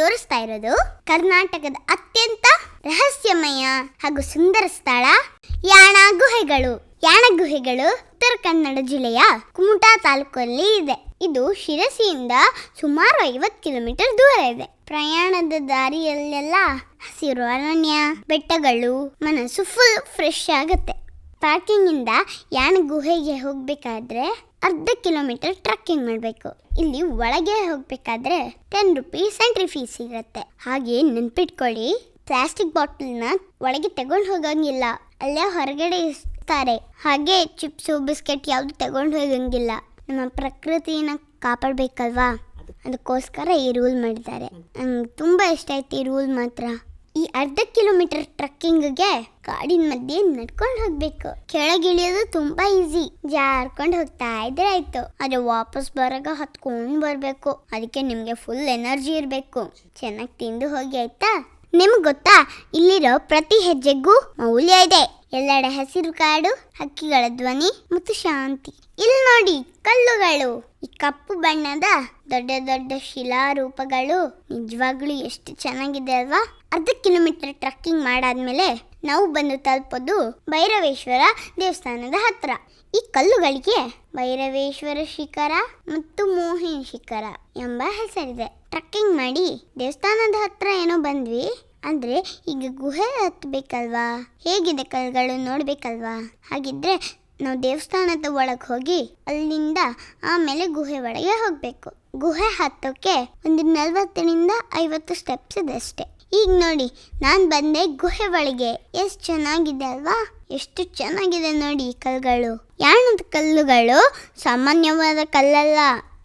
ತೋರಿಸ್ತಾ ಇರೋದು ಕರ್ನಾಟಕದ ಅತ್ಯಂತ ರಹಸ್ಯಮಯ ಹಾಗೂ ಸುಂದರ ಸ್ಥಳ ಯಾಣ ಗುಹೆಗಳು. ಯಾಣ ಗುಹೆಗಳು ಉತ್ತರ ಕನ್ನಡ ಜಿಲ್ಲೆಯ ಕುಮಟಾ ತಾಲೂಕಲ್ಲಿ ಇದೆ. ಇದು ಶಿರಸಿಯಿಂದ ಸುಮಾರು ಐವತ್ತು ಕಿಲೋಮೀಟರ್ ದೂರ ಇದೆ. ಪ್ರಯಾಣದ ದಾರಿಯಲ್ಲೆಲ್ಲ ಹಸಿರು ಅರಣ್ಯ, ಬೆಟ್ಟಗಳು, ಮನಸ್ಸು ಫುಲ್ ಫ್ರೆಶ್ ಆಗುತ್ತೆ. ಪಾರ್ಕಿಂಗ್ ಇಂದ ಯಾಣ ಗುಹೆಗೆ ಹೋಗಬೇಕಾದ್ರೆ ಅರ್ಧ ಕಿಲೋಮೀಟರ್ ಟ್ರಕ್ಕಿಂಗ್ ಮಾಡಬೇಕು. ಇಲ್ಲಿ ಒಳಗೆ ಹೋಗಬೇಕಾದ್ರೆ ಟೆನ್ ರುಪೀಸ್ ಎಂಟ್ರಿ ಫೀಸ್ ಇರುತ್ತೆ ಹಾಗೆ ನೆನ್ಪಿಟ್ಕೊಳ್ಳಿ ಪ್ಲಾಸ್ಟಿಕ್ ಬಾಟಲ್ನ ಒಳಗೆ ತಗೊಂಡು ಹೋಗಂಗಿಲ್ಲ. ಅಲ್ಲೇ ಹೊರಗಡೆ ಇರ್ತಾರೆ. ಹಾಗೆ ಚಿಪ್ಸು ಬಿಸ್ಕೆಟ್ ಯಾವುದು ತಗೊಂಡು ಹೋಗಂಗಿಲ್ಲ. ನಮ್ಮ ಪ್ರಕೃತಿನ ಕಾಪಾಡಬೇಕಲ್ವಾ? ಅದಕ್ಕೋಸ್ಕರ ಈ ರೂಲ್ ಮಾಡಿದ್ದಾರೆ. ನಂಗೆ ತುಂಬ ಇಷ್ಟ ಆಯ್ತು ಈ ರೂಲ್ ಮಾತ್ರ. ಅರ್ಧ ಕಿಲೋಮೀಟರ್ ಟ್ರಕ್ಕಿಂಗ್ಗೆ ಕಾಡಿನ ಮಧ್ಯೆ ನಡ್ಕೊಂಡು ಹೋಗ್ಬೇಕು. ಕೆಳಗಿಳಿಯೋದು ತುಂಬಾ ಈಸಿ. ಜಾರ್ಕೊಂಡು ಹೋಗ್ತಾ ಇದ್ರೆ ಆಯ್ತು. ಆದ್ರೆ ವಾಪಸ್ ಬರಾಗ ಹತ್ಕೊಂಡು ಬರ್ಬೇಕು. ಅದಕ್ಕೆ ನಿಮ್ಗೆ ಫುಲ್ ಎನರ್ಜಿ ಇರಬೇಕು. ಚೆನ್ನಾಗಿ ತಿಂದು ಹೋಗಿ ಆಯ್ತಾ? ನಿಮ್ಗೆ ಗೊತ್ತಾ, ಇಲ್ಲಿರೋ ಪ್ರತಿ ಹೆಜ್ಜೆಗೂ ಮೌಲ್ಯ ಇದೆ. ಎಲ್ಲೆಡೆ ಹಸಿರು ಕಾಡು, ಹಕ್ಕಿಗಳ ಧ್ವನಿ, ಮತ್ತು ಶಾಂತಿ. ಇಲ್ಲಿ ನೋಡಿ, ಕಲ್ಲುಗಳು. ಈ ಕಪ್ಪು ಬಣ್ಣದ ದೊಡ್ಡ ದೊಡ್ಡ ಶಿಲಾ ರೂಪಗಳು ನಿಜವಾಗ್ಲೂ ಎಷ್ಟು ಚೆನ್ನಾಗಿದೆ ಅಲ್ವಾ? ಅರ್ಧ ಕಿಲೋಮೀಟರ್ ಟ್ರಕ್ಕಿಂಗ್ ಮಾಡಾದ್ಮೇಲೆ ನಾವು ಬಂದು ತಲುಪೋದು ಭೈರವೇಶ್ವರ ದೇವಸ್ಥಾನದ ಹತ್ರ. ಈ ಕಲ್ಲುಗಳಿಗೆ ಭೈರವೇಶ್ವರ ಶಿಖರ ಮತ್ತು ಮೋಹಿನಿ ಶಿಖರ ಎಂಬ ಹೆಸರಿದೆ. ಟ್ರಕ್ಕಿಂಗ್ ಮಾಡಿ ದೇವಸ್ಥಾನದ ಹತ್ರ ಏನೋ ಬಂದ್ವಿ. ಅಂದ್ರೆ ಈಗ ಗುಹೆ ಹತ್ಬೇಕಲ್ವಾ? ಹೇಗಿದೆ ಕಲ್ಗಳು ನೋಡಬೇಕಲ್ವಾ? ಹಾಗಿದ್ರೆ ನಾವು ದೇವಸ್ಥಾನದ ಒಳಗೆ ಹೋಗಿ ಅಲ್ಲಿಂದ ಆಮೇಲೆ ಗುಹೆ ಒಳಗೆ ಹೋಗಬೇಕು. ಗುಹೆ ಹತ್ತೋಕೆ ಒಂದು ನಲ್ವತ್ತರಿಂದ ಐವತ್ತು ಸ್ಟೆಪ್ಸ್ ಇದೆ ಅಷ್ಟೇ. ಈಗ ನೋಡಿ, ನಾನು ಬಂದೆ ಗುಹೆ ಒಳಗೆ. ಎಷ್ಟು ಚೆನ್ನಾಗಿದೆ ಅಲ್ವಾ? ಎಷ್ಟು ಚೆನ್ನಾಗಿದೆ ನೋಡಿ ಈ ಕಲ್ಗಳು. ಯಾಣದ ಕಲ್ಲುಗಳು? ಸಾಮಾನ್ಯವಾದ ಕಲ್ಲಲ್ಲ.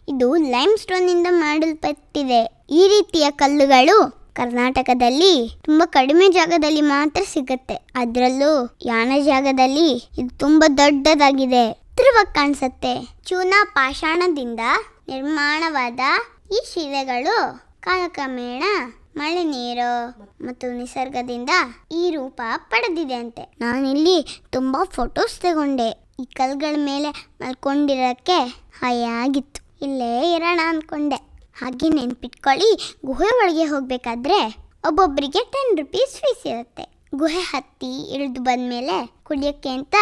ಇದು ಲೈಮ್ ಸ್ಟೋನ್ ಇಂದ ಮಾಡಲ್ಪಟ್ಟಿದೆ. ಈ ರೀತಿಯ ಕಲ್ಲುಗಳು ಕರ್ನಾಟಕದಲ್ಲಿ ತುಂಬಾ ಕಡಿಮೆ ಜಾಗದಲ್ಲಿ ಮಾತ್ರ ಸಿಗುತ್ತೆ. ಅದರಲ್ಲೂ ಯಾನ ಜಾಗದಲ್ಲಿ ಇದು ತುಂಬಾ ದೊಡ್ಡದಾಗಿದೆ ಎತ್ತರವಾಗಿ ಕಾಣಿಸುತ್ತೆ. ಚೂನಾ ಪಾಷಾಣದಿಂದ ನಿರ್ಮಾಣವಾದ ಈ ಶಿಲೆಗಳು ಕಾಲಕ್ರಮೇಣ ಮಳೆ ನೀರು ಮತ್ತು ನಿಸರ್ಗದಿಂದ ಈ ರೂಪ ಪಡೆದಿದೆ ಅಂತೆ. ನಾನಿಲ್ಲಿ ತುಂಬಾ ಫೋಟೋಸ್ ತಗೊಂಡೆ. ಈ ಕಲ್ಗಳ ಮೇಲೆ ಮಲ್ಕೊಂಡಿರಕ್ಕೆ ಹಾಯಾಗಿತ್ತು. ಇಲ್ಲೇ ಇರೋಣ ಅನ್ಕೊಂಡೆ. ಹಾಗೆ ನೆನ್ಪಿಟ್ಕೊಳ್ಳಿ. ಗುಹೆ ಒಳಗೆ ಹೋಗ್ಬೇಕಾದ್ರೆ ಒಬ್ಬೊಬ್ಬರಿಗೆ ಟೆನ್ ರುಪೀಸ್ ಫೀಸ್ ಇರುತ್ತೆ. ಗುಹೆ ಹತ್ತಿ ಇಳಿದು ಬಂದ್ಮೇಲೆ ಕುಡಿಯೋಕ್ಕೆ ಅಂತ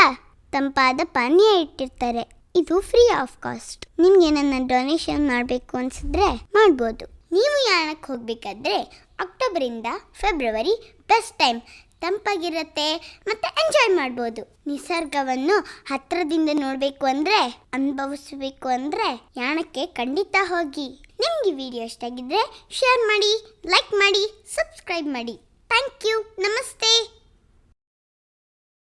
ತಂಪಾದ ಪಾನೀಯ ಇಟ್ಟಿರ್ತಾರೆ. ಇದು ಫ್ರೀ ಆಫ್ ಕಾಸ್ಟ್ ನಿಮಗೆ ನನ್ನ ಡೊನೇಷನ್ ಮಾಡಬೇಕು ಅನ್ಸಿದ್ರೆ ಮಾಡ್ಬೋದು. ನೀವು ಯಾಣಕ್ಕೆ ಹೋಗಬೇಕಾದ್ರೆ ಅಕ್ಟೋಬರಿಂದ ಫೆಬ್ರವರಿ ಬೆಸ್ಟ್ ಟೈಮ್ ತಂಪಾಗಿರುತ್ತೆ, ಮತ್ತೆ ಎಂಜಾಯ್ ಮಾಡ್ಬೋದು. ನಿಸರ್ಗವನ್ನು ಹತ್ತಿರದಿಂದ ನೋಡಬೇಕು ಅಂದ್ರೆ, ಅನುಭವಿಸಬೇಕು ಅಂದ್ರೆ ಯಾಣಕ್ಕೆ ಖಂಡಿತ ಹೋಗಿ. ನಿಮಗೆ ವಿಡಿಯೋ ಇಷ್ಟ ಆಗಿದ್ರೆ ಶೇರ್ ಮಾಡಿ ಲೈಕ್ ಮಾಡಿ ಸಬ್ಸ್ಕ್ರೈಬ್ ಮಾಡಿ. ಥ್ಯಾಂಕ್ ಯು ನಮಸ್ತೆ.